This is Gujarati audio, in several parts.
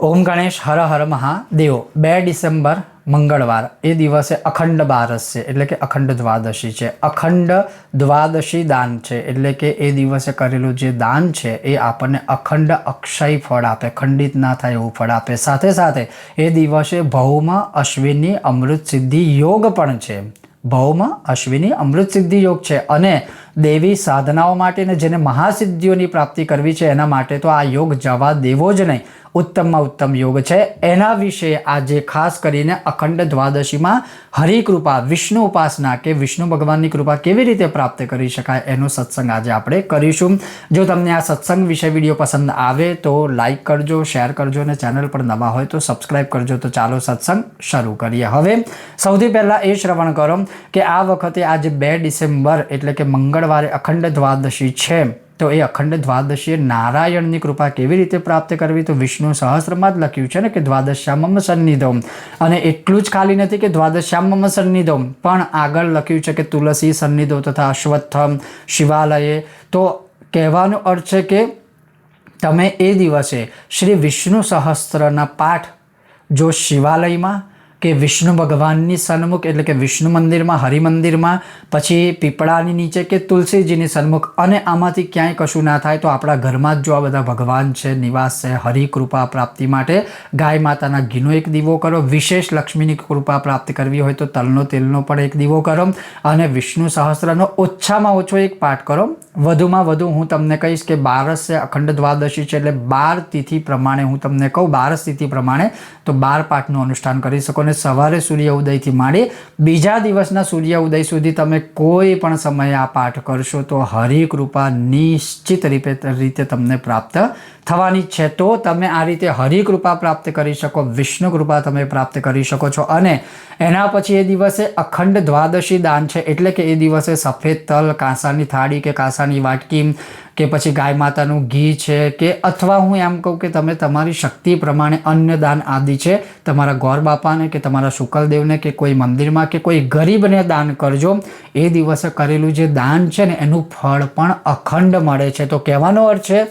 ઓમ ગણેશ હર હર મહાદેવ. બે ડિસેમ્બર મંગળવાર. એ દિવસે અખંડ બારસ છે. એટલે કે અખંડ દ્વાદશી છે. અખંડ દ્વાદશી દાન છે. એટલે કે એ દિવસે કરેલું જે દાન છે, એ આપણને અખંડ અક્ષય ફળ આપે. ખંડિત ના થાય એવું ફળ આપે. સાથે સાથે એ દિવસે ભૌમ અશ્વિની અમૃત સિદ્ધિ યોગ પણ છે. ભૌમ અશ્વિની અમૃત સિદ્ધિ યોગ છે. અને દેવી સાધનાઓ માટે ને જેને મહાસિદ્ધિઓની પ્રાપ્તિ કરવી છે, એના માટે તો આ યોગ જવા દેવો જ નહીં. ઉત્તમમાં ઉત્તમ યોગ છે. એના વિશે આજે ખાસ કરીને અખંડ દ્વાદશીમાં હરિકૃપા, વિષ્ણુ ઉપાસના કે વિષ્ણુ ભગવાનની કૃપા કેવી રીતે પ્રાપ્ત કરી શકાય એનો સત્સંગ આજે આપણે કરીશું. જો તમને આ સત્સંગ વિશે વીડિયો પસંદ આવે તો લાઈક કરજો, શેર કરજો અને ચેનલ પર નવા હોય તો સબસ્ક્રાઈબ કરજો. તો ચાલો સત્સંગ શરૂ કરીએ. હવે સૌથી પહેલાં એ શ્રવણ કરો કે આ વખતે આજે બે ડિસેમ્બર એટલે કે મંગળવારે અખંડ દ્વાદશી છે. તો એ અખંડ દ્વાદશીએ નારાયણની કૃપા કેવી રીતે પ્રાપ્ત કરવી? તો વિષ્ણુ સહસ્ત્રમાં જ લખ્યું છે ને કે દ્વાદશ્યામમ સન્નિધમ. અને એટલું જ ખાલી નથી કે દ્વાદશ્યામમ સન્નિધમ. પણ આગળ લખ્યું છે કે તુલસી સન્નિધો તથા અશ્વત્થમ શિવાલયે. તો કહેવાનો અર્થ છે કે તમે એ દિવસે શ્રી વિષ્ણુ સહસ્ત્રના પાઠ જો શિવાલયમાં કે વિષ્ણુ ભગવાનની સન્મુખ એટલે કે વિષ્ણુ મંદિરમાં હરિમંદિરમાં પછી પીપળાની નીચે કે તુલસીજીની સન્મુખ, અને આમાંથી ક્યાંય કશું ના થાય તો આપણા ઘરમાં જ જો આ બધા ભગવાન છે, નિવાસ છે હરિકૃપા પ્રાપ્તિ માટે ગાય માતાના ઘીનો એક દીવો કરો, વિશેષ લક્ષ્મીની કૃપા પ્રાપ્ત કરવી હોય તો તલનો તેલનો પણ એક દીવો કરો, અને વિષ્ણુ સહસ્ત્રનો ઓછામાં ઓછો એક પાઠ કરો. વધુમાં વધુ હું તમને કહીશ કે બારસ અખંડ દ્વાદશી છે એટલે બાર તિથિ પ્રમાણે હું તમને કહું બારસ તિથિ પ્રમાણે તો બાર પાઠનું અનુષ્ઠાન કરી શકો અને સવારે સૂર્ય ઉદયથી માંડી બીજા દિવસના સૂર્ય ઉદય સુધી તમે કોઈ પણ સમયે આ પાઠ કરશો તો હરિકૃપા નિશ્ચિત રીતે રીતે તમને પ્રાપ્ત થવાની છે. તો તમે આ રીતે હરિકૃપા પ્રાપ્ત કરી શકો, વિષ્ણુ કૃપા તમે પ્રાપ્ત કરી શકો છો અને એના પછી એ દિવસે અખંડ દ્વાદશી દાન છે. એટલે કે એ દિવસે સફેદ તલ, કાંસાની થાળી કે કાંસાની વાટકી કે પછી ગાય માતાનું ઘી છે કે અથવા હું એમ કહું કે તમે તમારી શક્તિ પ્રમાણે અન્નદાન આદિ છે, તમારા ગોર બાપાને કે તમારા શુકલદેવને કે કોઈ મંદિરમાં કે કોઈ ગરીબને દાન કરજો. એ દિવસે કરેલું જે દાન છે ને, એનું ફળ પણ અખંડ મળે છે. તો કહેવાનો અર્થ છે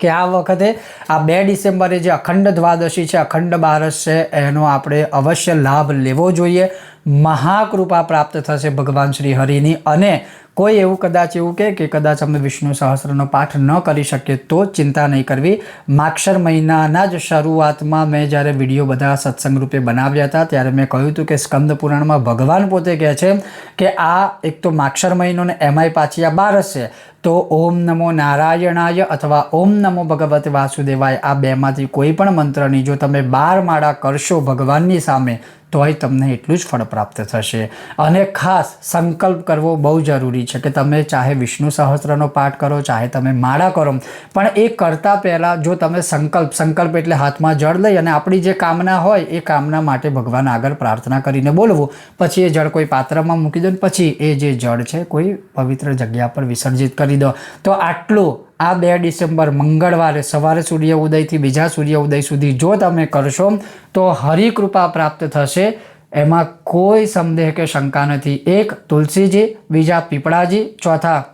કે આ વખતે આ બે ડિસેમ્બરે જે અખંડ દ્વાદશી છે, અખંડ બારસ છે, એનો આપણે અવશ્ય લાભ લેવો જોઈએ. મહાકૃપા પ્રાપ્ત થશે ભગવાન શ્રી હરિની. અને કોઈ એવું કદાચ એવું કહે કે કદાચ અમે વિષ્ણુ સહસ્રનો પાઠ ન કરી શકીએ, તો ચિંતા નહીં કરવી. માક્ષર મહિનાના જ શરૂઆતમાં મેં જ્યારે વીડિયો બધા સત્સંગ રૂપે બનાવ્યા હતા, ત્યારે મેં કહ્યું હતું કે સ્કંદ પુરાણમાં ભગવાન પોતે કહે છે કે આ એક તો માક્ષર મહિનો ને એમાંય પાછી આ બારસ છે તો ઓમ નમો નારાયણાય અથવા ઓમ નમો ભગવત વાસુદેવાય આ બેમાંથી કોઈ પણ મંત્રની જો તમે બાર માળા કરશો ભગવાનની સામે તોય તમને એટલું જ ફળ પ્રાપ્ત થશે. અને ખાસ સંકલ્પ કરવો બહુ જરૂરી છે કે તમે ચાહે વિષ્ણુ સહસ્ત્રનો પાઠ કરો, ચાહે તમે માળા કરો. પણ એ કરતાં પહેલાં જો તમે સંકલ્પ સંકલ્પ એટલે હાથમાં જળ લઈ અને આપણી જે કામના હોય એ કામના માટે ભગવાન આગળ પ્રાર્થના કરીને બોલવું. પછી એ જળ કોઈ પાત્રમાં મૂકી દો ને પછી એ જે જળ છે કોઈ પવિત્ર જગ્યા પર વિસર્જિત કરી દો. તો આટલું આ બે ડિસેમ્બર મંગળવારે સવારે સૂર્ય ઉદયથી બીજા સૂર્ય ઉદય સુધી જો તમે કરશો, તો હરિકૃપા પ્રાપ્ત થશે. એમાં કોઈ સંદેહ કે શંકા નથી. એક તુલસીજી, બીજા પીપળાજી, ચોથા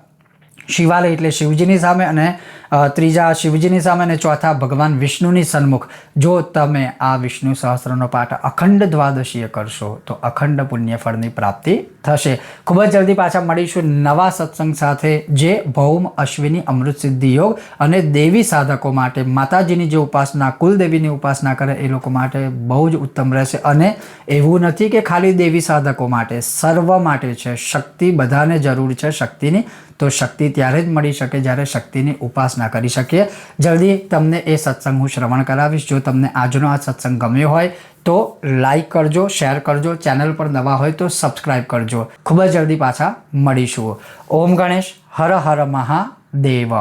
શિવાલય એટલે શિવજીની સામે અને ત્રીજા શિવજીની સામે અને ચોથા ભગવાન વિષ્ણુની સન્મુખ. જો તમે આ વિષ્ણુ સહસ્ત્રનો પાઠ અખંડ દ્વાદશીએ કરશો, તો અખંડ પુણ્યફળની પ્રાપ્તિ થશે. ખૂબ જ જલ્દી પાછા મળીશું નવા સત્સંગ સાથે. જે ભૌમ અશ્વિની અમૃત સિદ્ધિ યોગ અને દેવી સાધકો માટે, માતાજીની જે ઉપાસના, કુલદેવીની ઉપાસના કરે, એ લોકો માટે બહુ જ ઉત્તમ રહેશે. અને એવું નથી કે ખાલી દેવી સાધકો માટે, સર્વ માટે છે. શક્તિ બધાને જરૂર છે, શક્તિની તો શક્તિ ત્યારે જ મળી શકે જ્યારે શક્તિની ઉપાસના કરી શકીએ. જલ્દી તમને એ સત્સંગ હું શ્રવણ કરાવીશ. જો તમને આજનો આ સત્સંગ ગમ્યો હોય તો લાઈક કરજો શેર કરજો ચેનલ પર નવા હોય તો સબસ્ક્રાઈબ કરજો. ખૂબ જ જલ્દી પાછા મળીશું. ઓમ ગણેશ, હર હર મહાદેવ.